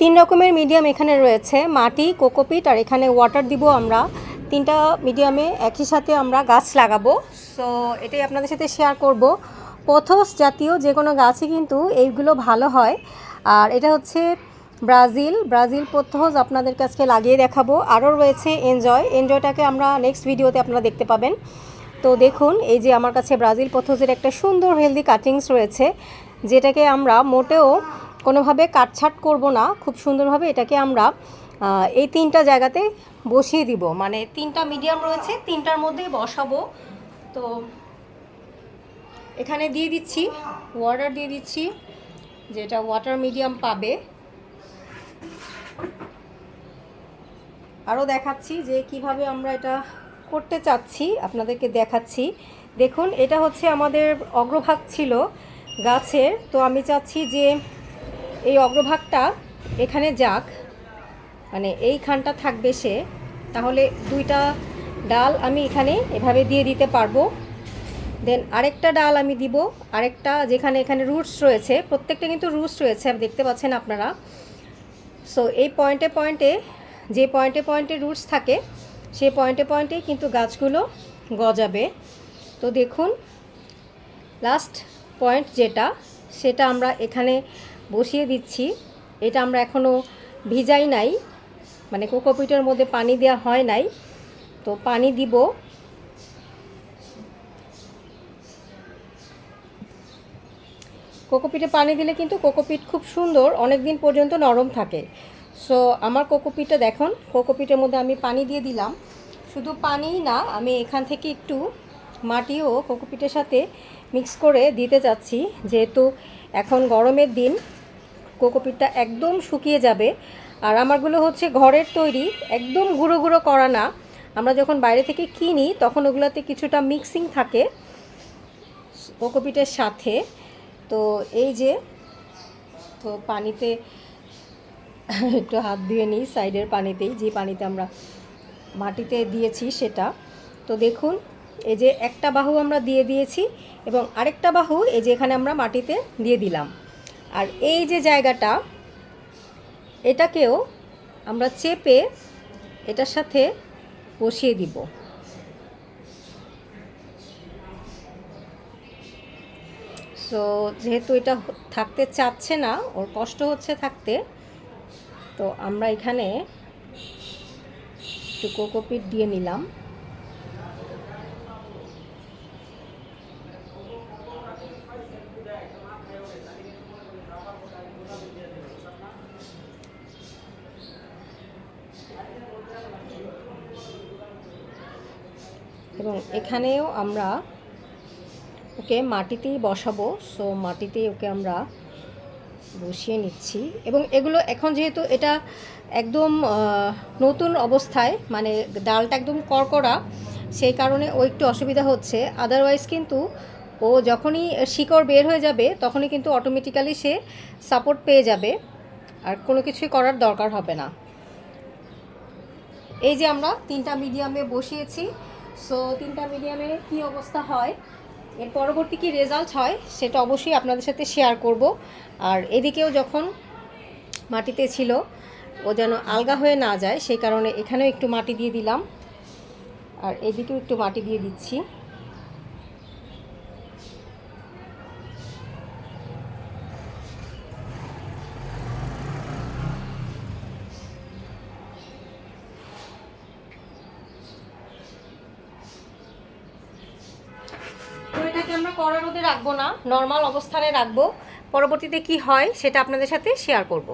তিন রকমের মিডিয়াম এখানে রয়েছে, মাটি, কোকোপিট, আর এখানে ওয়াটার দিব আমরা। তিনটা মিডিয়ামে একই সাথে আমরা গাছ লাগাবো। সো এটাই আপনাদের সাথে শেয়ার করব। পথস জাতীয় যে কোনো গাছই কিন্তু এইগুলো ভালো হয়। আর এটা হচ্ছে ব্রাজিল। ব্রাজিল পথস আপনাদের কাছে লাগিয়ে দেখাবো। আরও রয়েছে এনজয় এনজয়টাকে আমরা নেক্সট ভিডিওতে আপনারা দেখতে পাবেন। তো দেখুন, এই যে আমার কাছে ব্রাজিল পথসের একটা সুন্দর হেলদি কাটিংস রয়েছে, যেটাকে আমরা মোটেও কোনোভাবে কাটছাট করব না, খুব সুন্দরভাবে এটাকে আমরা এই তিনটা জায়গাতে বসিয়ে দিব। মানে তিনটা মিডিয়াম রয়েছে, তিনটার মধ্যেই বসাবো। তো এখানে দিয়ে দিচ্ছি ওয়াটার দিয়ে দিচ্ছি, যেটা ওয়াটার মিডিয়াম পাবে। আরও দেখাচ্ছি যে কীভাবে আমরা এটা করতে চাচ্ছি, আপনাদেরকে দেখাচ্ছি। দেখুন, এটা হচ্ছে আমাদের অগ্রভাগ ছিল গাছের। তো আমি চাচ্ছি যে এই অগ্রভাগটা এখানে যাক। মানে এইখানটা থাকবে সে। তাহলে দুইটা ডাল আমি এখানে এভাবে দিয়ে দিতে পারব। দেন আরেকটা ডাল আমি দিব। আরেকটা যেখানে এখানে রুটস রয়েছে, প্রত্যেকটা কিন্তু রুটস রয়েছে দেখতে পাচ্ছেন আপনারা। সো এই পয়েন্টে পয়েন্টে যে পয়েন্টে পয়েন্টে রুটস থাকে সেই পয়েন্টে পয়েন্টেই কিন্তু গাছগুলো গজাবে। তো দেখুন লাস্ট পয়েন্ট যেটা, সেটা আমরা এখানে বসিয়ে দিচ্ছি। এটা আমরা এখনও ভিজাই নাই। মানে কোকোপিটের মধ্যে পানি দেওয়া হয় নাই। তো পানি দিব। কোকোপিটে পানি দিলে কিন্তু কোকোপিট খুব সুন্দর অনেক দিন পর্যন্ত নরম থাকে। সো আমার কোকোপিটটা দেখুন, কোকোপিটের মধ্যে আমি পানি দিয়ে দিলাম। শুধু পানিই না, আমি এখান থেকে একটু মাটিও কোকোপিটের সাথে মিক্স করে দিতে চাচ্ছি যেহেতু এখন গরমের দিন কোকোপিটটা একদম শুকিয়ে যাবে। আর আমারগুলো হচ্ছে ঘরের তৈরি, একদম গুঁড়ো গুঁড়ো করা না। আমরা যখন বাইরে থেকে কিনি, তখন ওগুলোতে কিছুটা মিক্সিং থাকে কোকোপিটের সাথে। তো এই যে, তো পানিতে একটু হাত দিয়ে নিই, সাইডের পানিতেই, যে পানিতে আমরা মাটিতে দিয়েছি সেটা। তো দেখুন, এই যে একটা বাহু আমরা দিয়ে দিয়েছি, এবং আরেকটা বাহু এই যে এখানে আমরা মাটিতে দিয়ে দিলাম। আর এই যে জায়গাটা, এটাকেও আমরা চেপে এটার সাথে বসিয়ে দিব। সো যেহেতু এটা থাকতে চাচ্ছে না, ওর কষ্ট হচ্ছে থাকতে, তো আমরা এখানে একটু কোকোপিট দিয়ে নিলাম। এবং এখানেও আমরা ওকে মাটিতেই বসাবো। সো মাটিতেই ওকে আমরা বসিয়ে নিচ্ছি। এবং এগুলো এখন যেহেতু এটা একদম নতুন অবস্থায় মানে ডালটা একদম কড়কড়া, সেই কারণে ও একটু অসুবিধা হচ্ছে। আদারওয়াইজ কিন্তু ও যখনই শিকড় বের হয়ে যাবে, তখনই কিন্তু অটোমেটিক্যালি সে সাপোর্ট পেয়ে যাবে। আর কোনো কিছুই করার দরকার হবে না। এই যে আমরা তিনটা মিডিয়ামে বসিয়েছি। সো তিনটা মিডিয়ামে কি অবস্থা হয়? এর পরবর্তী কী রেজাল্ট হয়, সেটা অবশ্যই আপনাদের সাথে শেয়ার করব। আর এদিকেও যখন মাটিতে ছিল, ও যেন আলগা হয়ে না যায়, সেই কারণে এখানেও একটু মাটি দিয়ে দিলাম। আর এদিকেও একটু মাটি দিয়ে দিচ্ছি। কড়া রোদে রাখব না নর্মাল অবস্থানে রাখব। পরবর্তীতে কি হয় সেটা আপনাদের সাথে শেয়ার করব।